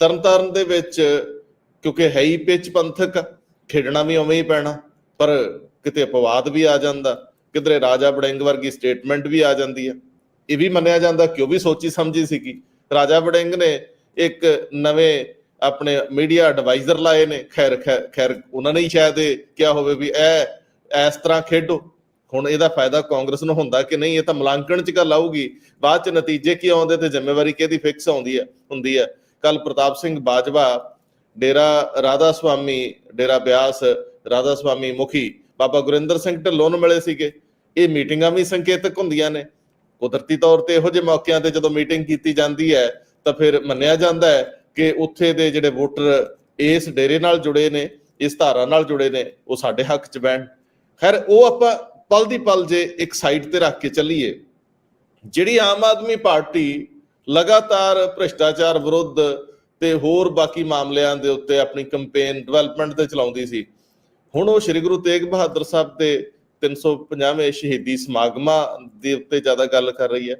ਤਰਨਤਾਰਨ ਦੇ ਵਿੱਚ ਕਿਉਂਕਿ ਹੈ ਹੀ ਪਿੱਚ ਪੰਥਕ ਆ, ਖੇਡਣਾ ਵੀ ਉਵੇਂ ਹੀ ਪੈਣਾ ਪਰ ਕਿਤੇ ਅਪਵਾਦ ਵੀ ਆ ਜਾਂਦਾ ਕਿਧਰੇ ਰਾਜਾ ਬੜਿੰਗ ਵਰਗੀ ਸਟੇਟਮੈਂਟ ਵੀ ਆ ਜਾਂਦੀ ਹੈ ਇਹ ਵੀ ਮੰਨਿਆ ਜਾਂਦਾ ਕਿ ਉਹ ਵੀ ਸੋਚੀ ਸਮਝੀ ਸੀਗੀ। ਰਾਜਾ ਬੜਿੰਗ ਨੇ ਇੱਕ ਨਵੇਂ ਆਪਣੇ ਮੀਡੀਆ ਐਡਵਾਈਜ਼ਰ ਲਾਏ ਨੇ ਖੈਰ ਖੈ- ਖੈਰ ਉਹਨਾਂ ਨੇ ਹੀ ਸ਼ਾਇਦ ਇਹ ਕਿਹਾ ਹੋਵੇ ਵੀ ਇਹ ਇਸ ਤਰ੍ਹਾਂ ਖੇਡੋ। ਹੁਣ ਇਹਦਾ ਫਾਇਦਾ ਕਾਂਗਰਸ ਨੂੰ ਹੁੰਦਾ ਕਿ ਨਹੀਂ ਇਹ ਤਾਂ ਮਲਾਂਕਣ ਚ ਗੱਲ ਆਊਗੀ। ਬਾਅਦ ਚ ਨਤੀਜੇ ਕੀ ਆਉਂਦੇ ਤੇ ਜ਼ਿੰਮੇਵਾਰੀ ਕਿਹਦੀ ਫਿਕਸ ਆਉਂਦੀ ਹੈ ਹੁੰਦੀ ਹੈ। ਕੱਲ ਪ੍ਰਤਾਪ ਸਿੰਘ ਬਾਜਵਾ, ਡੇਰਾ ਰਾਧਾ ਸੁਆਮੀ ਡੇਰਾ ਬਿਆਸ ਰਾਧਾ ਸੁਆਮੀ ਮੁਖੀ ਬਾਬਾ ਗੁਰਿੰਦਰ ਸਿੰਘ ਢਿੱਲੋਂ ਨੂੰ ਮਿਲੇ ਸੀਗੇ। ਇਹ ਮੀਟਿੰਗਾਂ ਵੀ ਸੰਕੇਤਕ ਹੁੰਦੀਆਂ ਨੇ। ਕੁਦਰਤੀ ਤੌਰ ਤੇ ਇਹੋ ਜਿਹੇ ਮੌਕਿਆਂ ਤੇ ਜਦੋਂ ਮੀਟਿੰਗ ਕੀਤੀ ਜਾਂਦੀ ਹੈ, ਤਾਂ ਫਿਰ ਮੰਨਿਆ ਜਾਂਦਾ ਹੈ ਕਿ ਉੱਥੇ ਦੇ ਜਿਹੜੇ ਵੋਟਰ ਇਸ ਡੇਰੇ ਨਾਲ ਜੁੜੇ ਨੇ, ਇਸ ਧਾਰਾ ਨਾਲ ਜੁੜੇ ਨੇ, ਉਹ ਸਾਡੇ ਹੱਕ 'ਚ ਬੈਣ ਖੈਰ, ਉਹ ਆਪਾਂ ਪਲ ਦੀ ਪਲ ਜੇ ਇੱਕ ਸਾਈਡ ਤੇ ਰੱਖ ਕੇ ਚੱਲੀਏ, ਜਿਹੜੀ ਆਮ ਆਦਮੀ ਪਾਰਟੀ ਲਗਾਤਾਰ ਭ੍ਰਿਸ਼ਟਾਚਾਰ ਵਿਰੁੱਧ ਤੇ ਹੋਰ ਬਾਕੀ ਮਾਮਲਿਆਂ ਦੇ ਉੱਤੇ ਆਪਣੀ ਕੈਂਪੇਨ ਡਿਵੈਲਪਮੈਂਟ ਤੇ ਚਲਾਉਂਦੀ ਸੀ। ਹੁਣ ਉਹ ਸ੍ਰੀ ਗੁਰੂ ਤੇਗ ਬਹਾਦਰ ਸਾਹਿਬ ਦੇ 350ਵੇਂ ਸ਼ਹੀਦੀ ਸਮਾਗਮਾਂ ਦੇ ਉੱਤੇ ਜ਼ਿਆਦਾ ਗੱਲ ਕਰ ਰਹੀ ਹੈ।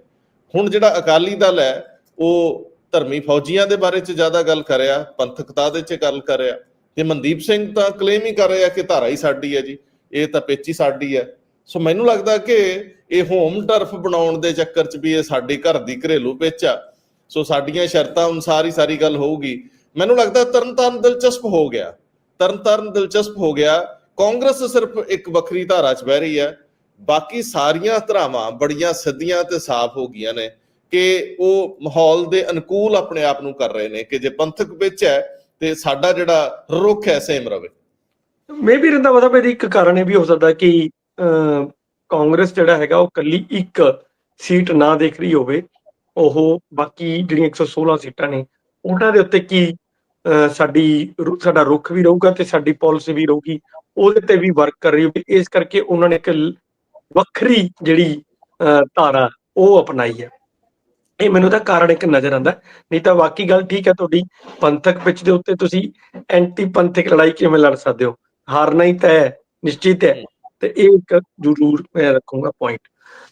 ਹੁਣ ਜਿਹੜਾ ਅਕਾਲੀ ਦਲ ਹੈ, ਉਹ ਧਰਮੀ ਫੌਜੀਆਂ ਦੇ ਬਾਰੇ ਚ ਜ਼ਿਆਦਾ ਗੱਲ ਕਰ ਰਿਹਾ, ਪੰਥਕਤਾ ਦੇ ਚ ਗੱਲ ਕਰ ਰਿਹਾ ਤੇ ਮਨਦੀਪ ਸਿੰਘ ਤਾਂ ਕਲੇਮ ਹੀ ਕਰ ਰਿਹਾ ਕਿ ਧਾਰਾ ਹੀ ਸਾਡੀ ਹੈ ਜੀ, ਇਹ ਤਾਂ ਪੇਚੀ ਸਾਡੀ ਹੈ। ਸੋ ਮੈਨੂੰ ਲੱਗਦਾ ਕਿ ਇਹ ਹੋਮ ਟਰਫ ਬਣਾਉਣ ਦੇ ਚੱਕਰ 'ਚ ਵੀ ਇਹ ਸਾਡੇ ਘਰ ਦੀ ਘਰੇਲੂ ਪਿੱਚ ਆ। ਸੋ ਸਾਡੀਆਂ ਸ਼ਰਤਾਂ ਅਨੁਸਾਰ ਹੀ ਸਾਰੀ ਗੱਲ ਹੋਊਗੀ। ਮੈਨੂੰ ਲੱਗਦਾ ਤਰਨਤਾਰਨ ਦਿਲਚਸਪ ਹੋ ਗਿਆ। ਤਰਨਤਾਰਨ ਦਿਲਚਸਪ ਹੋ ਗਿਆ। ਕਾਂਗਰਸ ਸਿਰਫ ਇੱਕ ਵੱਖਰੀ ਧਾਰਾ 'ਚ ਬਹਿ ਰਹੀ ਹੈ। ਬਾਕੀ ਸਾਰੀਆਂ ਧਰਾਵਾਂ ਬੜੀਆਂ ਸਿੱਧੀਆਂ ਤੇ ਸਾਫ਼ ਹੋ ਗਈਆਂ ਨੇ ਕਿ ਉਹ ਮਾਹੌਲ ਦੇ ਅਨੁਕੂਲ ਆਪਣੇ ਆਪ ਨੂੰ ਕਰ ਰਹੇ ਨੇ ਕਿ ਜੇ ਪੰਥਕ ਵਿੱਚ ਹੈ ਤੇ ਸਾਡਾ ਜਿਹੜਾ ਰੁਖ ਹੈ ਸੇਮ ਰਵੇ। ਮੇਬੀ ਰੰਦਾ ਮਤਲਬ ਇਹਦੀ ਇੱਕ ਕਾਰਨ ਇਹ ਵੀ ਹੋ ਸਕਦਾ ਕਿ ਕਾਂਗਰਸ ਜਿਹੜਾ ਹੈਗਾ ਉਹ ਕੱਲੀ ਇੱਕ ਸੀਟ ਨਾ ਦੇਖ ਰਹੀ ਹੋਵੇ ਉਹ ਬਾਕੀ ਜਿਹੜੀਆਂ 116 ਸੀਟਾਂ ਨੇ ਉਹਨਾਂ ਦੇ ਉੱਤੇ ਕੀ ਸਾਡੀ ਰੁ- ਸਾਡਾ ਰੁਖ ਵੀ ਰਹੂਗਾ ਤੇ ਸਾਡੀ ਪਾਲਿਸੀ ਵੀ ਰਹੂਗੀ ਉਹਦੇ ਤੇ ਵੀ ਵਰਕ ਕਰ ਰਹੀ ਹੋਵੇ ਇਸ ਕਰਕੇ ਉਹਨਾਂ ਨੇ ਇੱਕ ਵੱਖਰੀ ਜਿਹੜੀ ਅਹ, ਧਾਰਾ ਉਹ ਅਪਣਾਈ ਹੈ। ਇਹ ਮੈਨੂੰ ਤਾਂ ਕਾਰਨ ਇੱਕ ਨਜ਼ਰ ਆਉਂਦਾ ਨਹੀਂ ਤਾਂ ਬਾਕੀ ਗੱਲ ਠੀਕ ਹੈ ਤੁਹਾਡੀ ਪੰਥਕ ਪਿੱਚ ਦੇ ਉੱਤੇ ਤੁਸੀਂ ਐਂਟੀ ਪੰਥਕ ਲੜਾਈ ਕਿਵੇਂ ਲੜ ਸਕਦੇ ਹੋ? ਹਾਰਨਾ ਹੀ ਤੈਅ ਨਿਸ਼ਚਿਤ ਹੈ। ਤੇ ਇਹ ਇੱਕ ਜ਼ਰੂਰ ਮੈਂ ਰੱਖੂੰਗਾ ਪੁਆਇੰਟ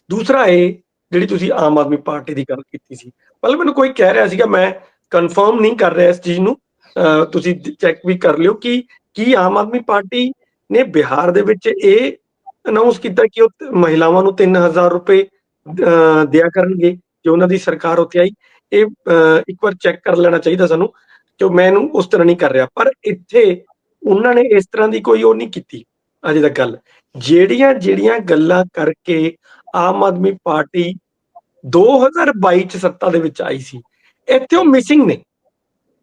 ਦੂਸਰਾ ਇਹ ਜਿਹੜੀ ਤੁਸੀਂ ਆਮ ਆਦਮੀ ਪਾਰਟੀ ਦੀ ਗੱਲ ਕੀਤੀ ਸੀ। ਪਹਿਲਾਂ ਮੈਨੂੰ ਕੋਈ ਕਹਿ ਰਿਹਾ ਸੀਗਾ, ਮੈਂ ਕਨਫਰਮ ਨਹੀਂ ਕਰ ਰਿਹਾ ਇਸ ਚੀਜ਼ ਨੂੰ। ਅਹ ਤੁਸੀਂ ਚੈੱਕ ਵੀ ਕਰ ਲਿਓ ਕਿ ਕੀ ਆਮ ਆਦਮੀ ਪਾਰਟੀ ਨੇ ਬਿਹਾਰ ਦੇ ਵਿੱਚ ਇਹ ਅਨਾਉਂਸ ਕੀਤਾ ਕਿ ਉਹ ਮਹਿਲਾਵਾਂ ਨੂੰ 3000 ਰੁਪਏ ਦਿਆ ਕਰਨਗੇ, ਜੋ ਉਹਨਾਂ ਦੀ ਸਰਕਾਰ ਉੱਤੇ ਆਈ। ਇਹ ਇੱਕ ਵਾਰ ਚੈੱਕ ਕਰ ਲੈਣਾ ਚਾਹੀਦਾ ਸਾਨੂੰ, ਕਿ ਮੈਂ ਇਹਨੂੰ ਉਸ ਤਰ੍ਹਾਂ ਨਹੀਂ ਕਰ ਰਿਹਾ। ਪਰ ਇੱਥੇ ਉਹਨਾਂ ਨੇ ਇਸ ਤਰ੍ਹਾਂ ਦੀ ਕੋਈ ਉਹ ਨਹੀਂ ਕੀਤੀ, ਅਜੇ ਤੱਕ ਗੱਲ। ਜਿਹੜੀਆਂ ਜਿਹੜੀਆਂ ਗੱਲਾਂ ਕਰਕੇ ਆਮ ਆਦਮੀ ਪਾਰਟੀ 2022 ਚ ਸੱਤਾ ਦੇ ਵਿੱਚ ਆਈ ਸੀ, ਇੱਥੇ ਉਹ ਮਿਸਿੰਗ ਨੇ।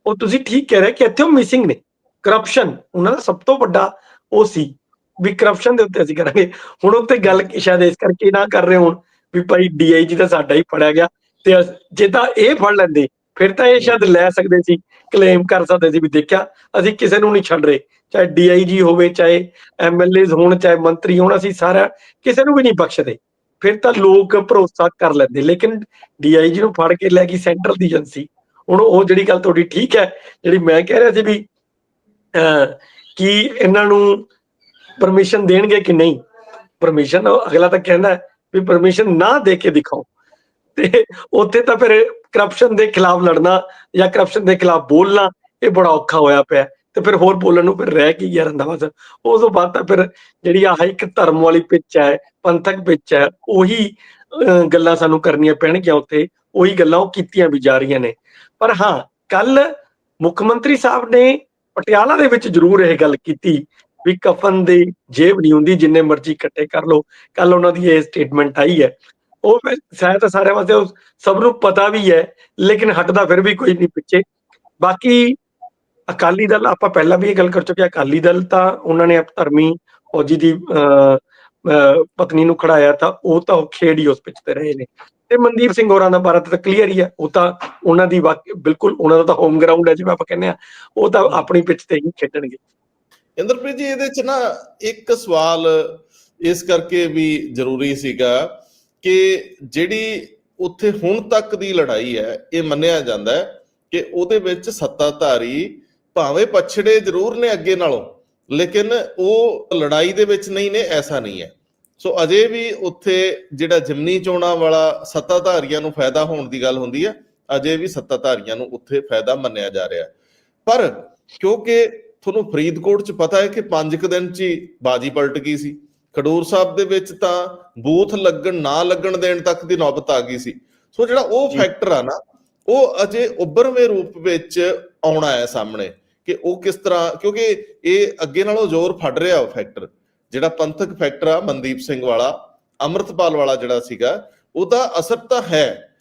ਉਹ ਤੁਸੀਂ ਠੀਕ ਕਹਿ ਰਹੇ ਕਿ ਇੱਥੇ ਉਹ ਮਿਸਿੰਗ ਨੇ। ਕਰਪਸ਼ਨ ਉਹਨਾਂ ਦਾ ਸਭ ਤੋਂ ਵੱਡਾ ਉਹ ਸੀ ਵੀ ਕਰਪਸ਼ਨ ਦੇ ਉੱਤੇ ਅਸੀਂ ਕਰਾਂਗੇ। ਹੁਣ ਉੱਤੇ ਗੱਲ ਸ਼ਾਇਦ ਇਸ ਕਰਕੇ ਨਾ ਕਰ ਰਹੇ ਹੋਣ ਵੀ ਭਾਈ ਡੀਆਈਜੀ ਤਾਂ ਸਾਡਾ ਹੀ ਫੜਿਆ ਗਿਆ ਤੇ ਅਸ- ਜੇ ਤਾਂ ਇਹ ਫੜ ਲੈਂਦੇ ਫਿਰ ਤਾਂ ਇਹ ਸ਼ਾਇਦ ਲੈ ਸਕਦੇ ਸੀ ਕਲੇਮ ਕਰ ਸਕਦੇ ਸੀ ਵੀ ਦੇਖਿਆ ਅਸੀਂ ਕਿਸੇ ਨੂੰ ਨਹੀਂ ਛੱਡ ਰਹੇ ਚਾਹੇ ਡੀਆਈਜੀ ਹੋਵੇ ਚਾਹੇ ਐਮਐਲਏਜ਼ ਹੋਣ ਚਾਹੇ ਮੰਤਰੀ ਹੋਣ ਅਸੀਂ ਸਾਰਾ ਕਿਸੇ ਨੂੰ ਵੀ ਨਹੀਂ ਬਖਸ਼ਦੇ। ਫਿਰ ਤਾਂ ਲੋਕ ਭਰੋਸਾ ਕਰ ਲੈਂਦੇ ਲੇਕਿਨ ਡੀਆਈਜੀ ਨੂੰ ਫੜ ਕੇ ਲੈ ਗਈ ਸੈਂਟਰਲ ਦੀ ਏਜੰਸੀ। ਹੁਣ ਉਹ ਜਿਹੜੀ ਗੱਲ ਤੁਹਾਡੀ ਠੀਕ ਹੈ ਜਿਹੜੀ ਮੈਂ ਕਹਿ ਰਿਹਾ ਸੀ ਵੀ ਅਹ, ਕੀ ਇਹਨਾਂ ਨੂੰ ਪਰਮਿਸ਼ਨ ਦੇਣਗੇ ਕਿ ਨਹੀਂ? ਪਰਮਿਸ਼ਨ ਅਗਲਾ ਤਾਂ ਕਹਿੰਦਾ ਵੀ ਪਰਮਿਸ਼ਨ ਨਾ ਦੇ ਕੇ ਦਿਖਾਓ। ਤੇ ਉੱਥੇ ਤਾਂ ਫਿਰ ਕਰਪਸ਼ਨ ਦੇ ਖਿਲਾਫ ਲੜਨਾ ਜਾਂ ਕਰਪਸ਼ਨ ਦੇ ਖਿਲਾਫ ਬੋਲਣਾ, ਇਹ ਬੜਾ ਔਖਾ ਹੋਇਆ ਪਿਆ। ਤੇ ਫਿਰ ਹੋਰ ਬੋਲਣ ਨੂੰ ਫਿਰ ਰਹਿ ਕੀ ਗਿਆ ਰੰਦਾ ਬਸ। ਉਸ ਤੋਂ ਬਾਅਦ ਤਾਂ ਫਿਰ ਜਿਹੜੀ ਆਹ ਇੱਕ ਧਰਮ ਵਾਲੀ ਪਿੱਚ ਹੈ, ਪੰਥਕ ਪਿੱਚ ਹੈ, ਉਹੀ ਗੱਲਾਂ ਸਾਨੂੰ ਕਰਨੀਆਂ ਪੈਣਗੀਆਂ ਉੱਥੇ। ਉਹੀ ਗੱਲਾਂ ਉਹ ਕੀਤੀਆਂ ਵੀ ਜਾ ਰਹੀਆਂ ਨੇ। ਪਰ ਹਾਂ, ਕੱਲ ਮੁੱਖ ਮੰਤਰੀ ਸਾਹਿਬ ਨੇ ਪਟਿਆਲਾ ਦੇ ਵਿੱਚ ਜ਼ਰੂਰ ਇਹ ਗੱਲ ਕੀਤੀ ਵੀ ਕਫਨ ਦੀ ਜੇਬ ਨਹੀਂ ਹੁੰਦੀ, ਜਿੰਨੇ ਮਰਜ਼ੀ ਇਕੱਠੇ ਕਰ ਲਓ। ਕੱਲ ਉਹਨਾਂ ਦੀ ਇਹ ਸਟੇਟਮੈਂਟ ਆਈ ਹੈ ਉਹ ਸ਼ਾਇਦ ਤਾਂ ਸਾਰਿਆਂ ਵਾਸਤੇ ਸਭ ਨੂੰ ਪਤਾ ਵੀ ਹੈ, ਲੇਕਿਨ ਹਟਦਾ ਫਿਰ ਵੀ ਕੋਈ ਨਹੀਂ ਪਿੱਛੇ। ਬਾਕੀ ਅਕਾਲੀ ਦਲ, ਆਪਾਂ ਪਹਿਲਾਂ ਵੀ ਇਹ ਗੱਲ ਕਰ ਚੁੱਕੇ ਅਕਾਲੀ ਦਲ ਤਾਂ ਉਹਨਾਂ ਨੇ ਧਰਮੀ ਫੌਜੀ ਦੀ ਪਤਨੀ ਨੂੰ ਖੜਾਇਆ ਤਾਂ ਉਹ ਤਾਂ ਖੇਡ ਹੀ ਉਸ ਪਿੱਛ ਤੇ ਰਹੇ ਨੇ। ਤੇ ਮਨਦੀਪ ਸਿੰਘ ਹੋਰਾਂ ਦਾ ਬਾਰੇ ਤਾਂ ਕਲੀਅਰ ਹੀ ਹੈ ਉਹ ਤਾਂ ਉਹਨਾਂ ਦੀ ਵਾਕ- ਬਿਲਕੁਲ ਉਹਨਾਂ ਦਾ ਤਾਂ ਹੋਮ ਗਰਾਊਂਡ ਹੈ ਜਿਵੇਂ ਆਪਾਂ ਕਹਿੰਦੇ ਆ ਉਹ ਤਾਂ ਆਪਣੀ ਪਿੱਚ ਤੇ ਹੀ ਖੇਡਣਗੇ। ਇੰਦਰਪ੍ਰੀਤ ਜੀ, ਇਹਦੇ ਚ ਨਾ ਇੱਕ ਸਵਾਲ ਇਸ ਕਰਕੇ ਵੀ ਜ਼ਰੂਰੀ ਸੀਗਾ ਕਿ ਜਿਹੜੀ ਉੱਥੇ ਹੁਣ ਤੱਕ ਦੀ ਲੜਾਈ ਹੈ, ਇਹ ਮੰਨਿਆ ਜਾਂਦਾ ਹੈ ਕਿ ਉਹਦੇ ਵਿੱਚ ਸੱਤਾਧਾਰੀ ਭਾਵੇਂ ਪਛੜੇ ਜ਼ਰੂਰ ਨੇ ਅੱਗੇ ਨਾਲੋਂ, ਲੇਕਿਨ ਉਹ ਲੜਾਈ ਦੇ ਵਿੱਚ ਨਹੀਂ ਨੇ, ਐਸਾ ਨਹੀਂ ਹੈ। ਸੋ ਅਜੇ ਵੀ ਉੱਥੇ ਜਿਹੜਾ ਜਿਮਨੀ ਚੋਣਾਂ ਵਾਲਾ ਸੱਤਾਧਾਰੀਆਂ ਨੂੰ ਫਾਇਦਾ ਹੋਣ ਦੀ ਗੱਲ ਹੁੰਦੀ ਹੈ, ਅਜੇ ਵੀ ਸੱਤਾਧਾਰੀਆਂ ਨੂੰ ਉੱਥੇ ਫਾਇਦਾ ਮੰਨਿਆ ਜਾ ਰਿਹਾ ਪਰ ਕਿਉਂਕਿ ਤੁਹਾਨੂੰ ਫਰੀਦਕੋਟ 'ਚ ਪਤਾ ਹੈ ਕਿ 5 ਕੁ ਦਿਨ 'ਚ ਹੀ ਬਾਜੀ ਪਲਟ ਗਈ ਸੀ। ਖਡੂਰ ਸਾਹਿਬ ਦੇ ਵਿੱਚ ਤਾਂ ਬੂਥ ਲੱਗਣ ਨਾ ਲੱਗਣ ਦੇਣ ਤੱਕ ਦੀ ਨੌਬਤ ਆ ਗਈ ਸੀ। ਸੋ ਜਿਹੜਾ ਉਹ। ਫੈਕਟਰ ਆ ਨਾ ਉਹ ਅਜੇ ਉੱਭਰਵੇਂ ਰੂਪ ਵਿੱਚ ਆਉਣਾ ਹੈ ਸਾਹਮਣੇ ਕਿ ਉਹ ਕਿਸ ਤਰ੍ਹਾਂ ਕਿਉਂਕਿ ਇਹ ਅੱਗੇ ਨਾਲੋਂ ਜ਼ੋਰ ਫੜ ਰਿਹਾ ਉਹ ਫੈਕਟਰ ਜਿਹੜਾ ਪੰਥਕ ਫੈਕਟਰ ਆ ਮਨਦੀਪ ਸਿੰਘ ਵਾਲਾ ਅਮਰਤਪਾਲ ਵਾਲਾ ਜਿਹੜਾ ਸੀਗਾ ਉਹਦਾ ਅਸਰ ਤਾਂ ਹੈ।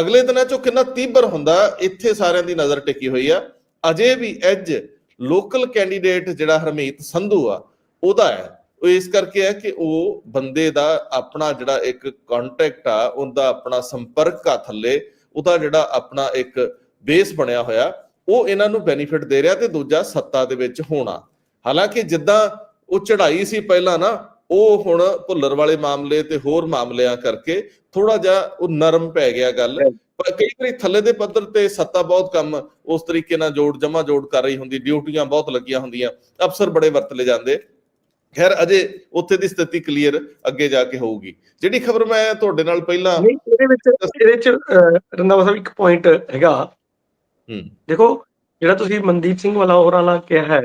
ਅਗਲੇ ਦਿਨਾਂ 'ਚੋਂ ਕਿੰਨਾ ਤੀਬਰ ਹੁੰਦਾ ਇੱਥੇ ਸਾਰਿਆਂ ਦੀ ਨਜ਼ਰ ਟਿਕੀ ਹੋਈ ਆ। ਅਜੇ ਵੀ ਐਜ ਲੋਕਲ ਕੈਂਡੀਡੇਟ ਜਿਹੜਾ ਹਰਮੀਤ ਸੰਧੂ ਆ ਉਹਦਾ ਹੈ। ਉਹ ਇਸ ਕਰਕੇ ਹੈ ਕਿ ਉਹ ਬੰਦੇ ਦਾ ਆਪਣਾ ਜਿਹੜਾ ਇੱਕ ਕੰਟੈਕਟ ਆ ਉਹਦਾ ਆਪਣਾ ਸੰਪਰਕ ਆ ਥੱਲੇ ਉਹਦਾ ਜਿਹੜਾ ਆਪਣਾ ਇੱਕ ਬੇਸ ਬਣਿਆ ਹੋਇਆ ਉਹ ਇਹਨਾਂ ਨੂੰ ਬੈਨੀਫਿਟ ਦੇ ਰਿਹਾ ਤੇ ਦੂਜਾ ਸੱਤਾ ਦੇ ਵਿੱਚ ਹੋਣਾ। ਹਾਲਾਂਕਿ ਜਿੱਦਾਂ ਉਹ ਚੜ੍ਹਾਈ ਸੀ ਪਹਿਲਾਂ ਨਾ ਉਹ ਹੁਣ ਭੁੱਲਰ ਵਾਲੇ ਮਾਮਲੇ ਤੇ ਹੋਰ ਮਾਮਲਿਆਂ ਕਰਕੇ ਥੋੜਾ ਜਿਹਾ ਉਹ ਨਰਮ ਪੈ ਗਿਆ ਗੱਲ। ਪਰ ਕਈ ਵਾਰੀ ਥੱਲੇ ਦੇ ਪੱਧਰ ਤੇ ਸੱਤਾ ਬਹੁਤ ਕੰਮ ਉਸ ਤਰੀਕੇ ਨਾਲ ਜੋੜ ਜਮਾ ਜੋੜ ਕਰ ਰਹੀ ਹੁੰਦੀ ਡਿਊਟੀਆਂ ਬਹੁਤ ਲੱਗੀਆਂ ਹੁੰਦੀਆਂ ਅਫਸਰ ਬੜੇ ਵਰਤਲੇ ਜਾਂਦੇ। ਖੈਰ ਅਜੇ ਉੱਥੇ ਦੀ ਸਥਿਤੀ ਕਲੀਅਰ ਅੱਗੇ ਜਾ ਕੇ ਹੋਊਗੀ। ਜਿਹੜੀ ਖਬਰ ਮੈਂ ਤੁਹਾਡੇ ਨਾਲ ਪਹਿਲਾਂ ਇਹਦੇ ਵਿੱਚ ਇਹਦੇ ਵਿੱਚ ਰੰਧਾਵਾ ਸਾਹਿਬ ਇੱਕ ਪੁਆਇੰਟ ਹੈਗਾ। ਹੂੰ। ਦੇਖੋ ਜਿਹੜਾ ਤੁਸੀਂ ਮਨਦੀਪ ਸਿੰਘ ਵਾਲਾ ਹੋਰਾਂ ਨਾਲ ਕਿਹਾ ਹੈ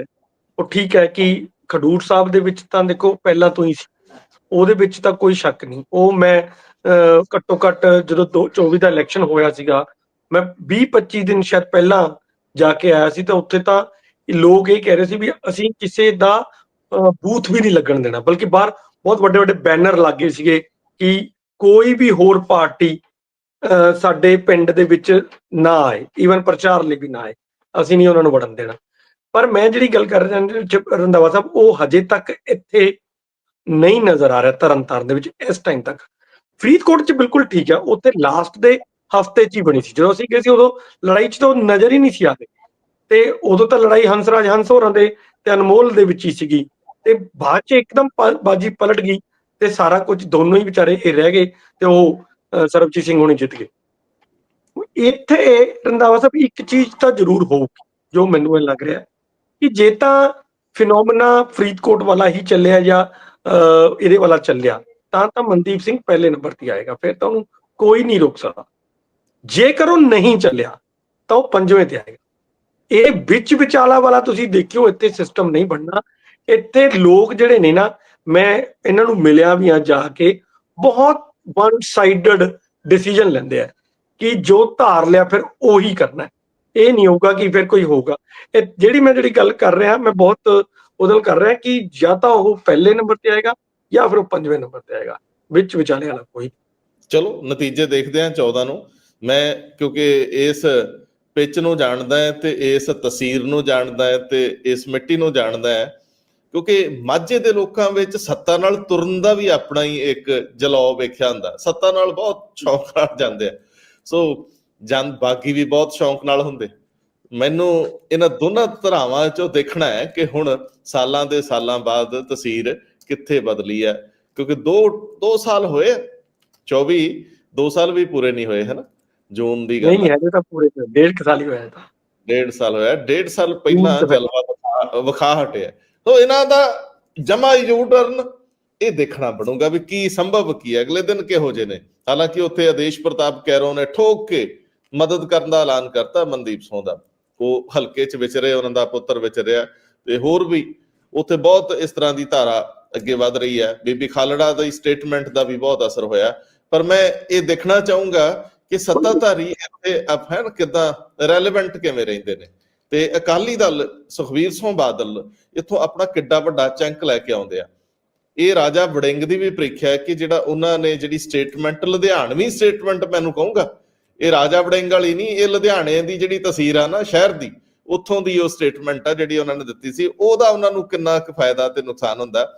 ਉਹ ਠੀਕ ਹੈ ਕਿ ਖਡੂਰ ਸਾਹਿਬ ਦੇ ਵਿੱਚ ਤਾਂ ਦੇਖੋ ਪਹਿਲਾਂ ਤੋਂ ਹੀ ਸੀ। ਉਹਦੇ ਵਿੱਚ ਤਾਂ ਕੋਈ ਸ਼ੱਕ ਨਹੀਂ। ਉਹ ਮੈਂ ਘੱਟੋ ਘੱਟ ਜਦੋਂ ਦੋ- 24 ਦਾ ਇਲੈਕਸ਼ਨ ਹੋਇਆ ਸੀਗਾ ਮੈਂ 20 25 ਦਿਨ ਸ਼ਾਇਦ ਪਹਿਲਾਂ ਜਾ ਕੇ ਆਇਆ ਸੀ ਤਾਂ ਉੱਥੇ ਤਾਂ ਲੋਕ ਇਹ ਕਹਿ ਰਹੇ ਸੀ ਵੀ ਅਸੀਂ ਕਿਸੇ ਦਾ ਬੂਥ ਵੀ ਨਹੀਂ ਲੱਗਣ ਦੇਣਾ ਬਲਕਿ ਬਾਹਰ ਬਹੁਤ ਵੱਡੇ ਵੱਡੇ ਬੈਨਰ ਲੱਗੇ ਸੀਗੇ ਕਿ ਕੋਈ ਵੀ ਹੋਰ ਪਾਰਟੀ ਅਹ, ਸਾਡੇ ਪਿੰਡ ਦੇ ਵਿੱਚ ਨਾ ਆਏ ਈਵਨ ਪ੍ਰਚਾਰ ਲਈ ਵੀ ਨਾ ਆਏ ਅਸੀਂ ਨਹੀਂ ਉਹਨਾਂ ਨੂੰ ਵੜਨ ਦੇਣਾ। ਪਰ ਮੈਂ ਜਿਹੜੀ ਗੱਲ ਕਰ ਰਿਹਾ ਚ- ਰੰਧਾਵਾ ਸਾਹਿਬ ਉਹ ਹਜੇ ਤੱਕ ਇੱਥੇ ਨਹੀਂ ਨਜ਼ਰ ਆ ਰਿਹਾ ਤਰਨਤਾਰਨ ਦੇ ਵਿੱਚ ਇਸ ਟਾਈਮ ਤੱਕ। ਫਰੀਦਕੋਟ 'ਚ ਬਿਲਕੁਲ ਠੀਕ ਆ ਉੱਥੇ ਲਾਸਟ ਦੇ ਹਫ਼ਤੇ 'ਚ ਹੀ ਬਣੀ ਸੀ। ਜਦੋਂ ਅਸੀਂ ਗਏ ਸੀ ਉਦੋਂ ਲੜਾਈ 'ਚ ਤਾਂ ਉਹ ਨਜ਼ਰ ਹੀ ਨਹੀਂ ਸੀ ਆਦੇ ਤੇ ਉਦੋਂ ਤਾਂ ਲੜਾਈ ਹੰਸਰਾਜ ਹੰਸ ਹੋਰਾਂ ਦੇ ਤੇ ਅਨਮੋਲ ਦੇ ਵਿੱਚ ਹੀ ਸੀਗੀ। ਤੇ ਬਾਅਦ 'ਚ ਇੱਕਦਮ ਬਾਜੀ ਪਲਟ ਗਈ ਤੇ ਸਾਰਾ ਕੁਝ ਦੋਨੋਂ ਹੀ ਵਿਚਾਰੇ ਇਹ ਰਹਿ ਗਏ ਤੇ ਉਹ ਸਰਬਜੀਤ ਸਿੰਘ ਹੋਣੀ ਜਿੱਤ ਗਏ। ਇੱਥੇ ਰੰਧਾਵਾ ਸਾਹਿਬ ਇੱਕ ਚੀਜ਼ ਤਾਂ ਜ਼ਰੂਰ ਹੋਊਗੀ, ਜੋ ਮੈਨੂੰ ਇਹ ਲੱਗ ਰਿਹਾ ਕਿ ਜੇ ਤਾਂ ਫਿਨੋਮਨਾ ਫਰੀਦਕੋਟ ਵਾਲਾ ਹੀ ਚੱਲਿਆ ਜਾਂ ਇਹਦੇ ਵਾਲਾ ਚੱਲਿਆ, ਤਾਂ ਤਾਂ ਮਨਦੀਪ ਸਿੰਘ ਪਹਿਲੇ ਨੰਬਰ ਤੇ ਆਏਗਾ, ਫਿਰ ਤਾਂ ਉਹਨੂੰ ਕੋਈ ਨਹੀਂ ਰੋਕ ਸਕਦਾ। ਜੇਕਰ ਉਹ ਨਹੀਂ ਚੱਲਿਆ, ਤਾਂ ਉਹ ਪੰਜਵੇਂ ਤੇ ਆਏਗਾ। ਇਹ ਵਿੱਚ ਵਿਚਾਲਾ ਵਾਲਾ ਤੁਸੀਂ ਦੇਖਿਓ, ਇੱਥੇ ਸਿਸਟਮ ਨਹੀਂ ਬਣਨਾ। ਇੱਥੇ ਲੋਕ ਜਿਹੜੇ ਨੇ ਨਾ, ਮੈਂ ਇਹਨਾਂ ਨੂੰ ਮਿਲਿਆ ਵੀ ਆ ਜਾ ਕੇ, ਬਹੁਤ ਵਨ ਸਾਈਡਡ ਡਿਸੀਜਨ ਲੈਂਦੇ ਆ ਕਿ ਜੋ ਧਾਰ ਲਿਆ ਫਿਰ ਉਹੀ ਕਰਨਾ ਇਹ ਨਹੀਂ ਹੋਊਗਾ ਕਿ ਫਿਰ ਕੋਈ ਹੋਊਗਾ। ਇਹ ਜਿਹੜੀ ਮੈਂ ਜਿਹੜੀ ਗੱਲ ਕਰ ਰਿਹਾ, ਮੈਂ ਬਹੁਤ ਉਹਦਲ ਕਰ ਰਿਹਾ ਕਿ ਜਾਂ ਤਾਂ ਉਹ ਪਹਿਲੇ ਨੰਬਰ ਤੇ ਆਏਗਾ ਜਾਂ ਫਿਰ ਉਹ ਪੰਜਵੇਂ ਨੰਬਰ ਤੇ ਆਏਗਾ। ਵਿੱਚ ਵਿਚਾਲੇ ਵਾਲਾ ਕੋਈ ਚਲੋ, ਨਤੀਜੇ ਦੇਖਦੇ ਹਾਂ 14 ਨੂੰ। ਮੈਂ ਕਿਉਂਕਿ ਇਸ ਪਿੱਚ ਨੂੰ ਜਾਣਦਾ ਹੈ ਤੇ ਇਸ ਤਸਵੀਰ ਨੂੰ ਜਾਣਦਾ ਹੈ ਤੇ ਇਸ ਮਿੱਟੀ ਨੂੰ ਜਾਣਦਾ ਹੈ। ਕਿਉਂਕਿ ਮਾਝੇ ਦੇ ਲੋਕਾਂ ਵਿੱਚ ਸੱਤਾ ਨਾਲ ਤੁਰਨ ਦਾ ਵੀ ਆਪਣਾ ਹੀ ਇੱਕ ਜਲਾਅ ਵੇਖਿਆ ਹੁੰਦਾ। ਸੱਤਾ ਨਾਲ ਬਹੁਤ ਸ਼ੌਂਕ ਨਾਲ ਜਾਂਦੇ ਆ। ਸੋ ਜਨ ਬਾਗੀ ਵੀ ਬਹੁਤ ਸ਼ੌਂਕ ਨਾਲ ਹੁੰਦੇ। ਮੈਨੂੰ ਇਹਨਾਂ ਦੋਨਾਂ ਧਰਾਵਾਂ ਚੋਂ ਦੇਖਣਾ ਹੈ ਕਿ ਹੁਣ ਸਾਲਾਂ ਦੇ ਸਾਲਾਂ ਬਾਅਦ ਤਸਵੀਰ ਕਿੱਥੇ ਬਦਲੀ ਹੈ। ਕਿਉਂਕਿ 2 2 ਸਾਲ ਹੋਏ ਆ। 24 2 ਸਾਲ ਵੀ ਪੂਰੇ ਨਹੀਂ ਹੋਏ ਹਨ? ਜੂਨ ਦੀ ਗੱਲ ਨਹੀਂ ਹੈ ਤਾਂ ਪੂਰੇ ਡੇਢ ਸਾਲ ਹੀ ਹੋਇਆ ਤਾਂ। ਡੇਢ ਸਾਲ ਹੋਇਆ। ਡੇਢ ਸਾਲ ਪਹਿਲਾਂ ਜਲਵਾ ਵਿਖਾ ਹਟਿਆ। ਸੋ ਇਹਨਾਂ ਦਾ ਜਮਾ ਯੂ ਟਰਨ, ਇਹ ਦੇਖਣਾ ਬਣੂਗਾ ਵੀ ਕੀ ਸੰਭਵ ਕੀ ਹੈ। ਅਗਲੇ ਦਿਨ ਕਿਹੋ ਜਿਹੇ ਨੇ? ਹਾਲਾਂਕਿ ਉੱਥੇ ਆਦੇਸ਼ ਪ੍ਰਤਾਪ ਕੈਰੋ ਨੇ ਠੋਕ ਕੇ ਮਦਦ ਕਰਨ ਦਾ ਐਲਾਨ ਕਰਤਾ ਮਨਦੀਪ ਸੋਹ ਦਾ। ਉਹ ਹਲਕੇ 'ਚ ਵਿਚਰੇ ਉਹਨਾਂ ਦਾ ਪੁੱਤਰ ਵਿਚਰਿਆ ਤੇ ਹੋਰ ਵੀ ਉੱਥੇ ਬਹੁਤ ਇਸ ਤਰ੍ਹਾਂ ਦੀ ਧਾਰਾ ਅੱਗੇ ਵਧ ਰਹੀ ਹੈ। ਬੀਬੀ ਖਾਲੜਾ ਦੀ ਸਟੇਟਮੈਂਟ ਦਾ ਵੀ ਬਹੁਤ ਅਸਰ ਹੋਇਆ। ਪਰ ਮੈਂ ਇਹ ਦੇਖਣਾ ਚਾਹੂੰਗਾ ਕਿ ਸੱਤਾਧਾਰੀ ਇੱਥੇ ਅਫਹਨ ਕਿਦਾਂ ਰੈਲੇਵੈਂਟ ਕਿਵੇਂ ਰਹਿੰਦੇ ਨੇ? ਤੇ ਅਕਾਲੀ ਦਲ ਸੁਖਵੀਰ ਸਿੰਘ ਬਾਦਲ ਇੱਥੋਂ ਆਪਣਾ ਕਿੱਡਾ ਵੱਡਾ ਚੰਕ ਲੈ ਕੇ ਆਉਂਦੇ ਆ। ਇਹ ਰਾਜਾ ਵੜਿੰਗ ਦੀ ਵੀ ਪ੍ਰੀਖਿਆ ਹੈ ਕਿ ਜਿਹੜਾ ਉਹਨਾਂ ਨੇ ਜਿਹੜੀ ਸਟੇਟਮੈਂਟ, ਲੁਧਿਆਣਵੀ ਸਟੇਟਮੈਂਟ ਮੈਨੂੰ ਕਹੂੰਗਾ, ਇਹ ਰਾਜਾ ਵੜਿੰਗ ਵਾਲੀ ਨਹੀਂ, ਇਹ ਲੁਧਿਆਣੇ ਦੀ ਜਿਹੜੀ ਤਸਵੀਰ ਆ ਨਾ, ਸ਼ਹਿਰ ਦੀ, ਉੱਥੋਂ ਦੀ ਉਹ ਸਟੇਟਮੈਂਟ ਆ ਜਿਹੜੀ ਉਹਨਾਂ ਨੇ ਦਿੱਤੀ ਸੀ, ਉਹਦਾ ਉਹਨਾਂ ਨੂੰ ਕਿੰਨਾ ਕੁ ਫਾਇਦਾ ਤੇ ਨੁਕਸਾਨ ਹੁੰਦਾ।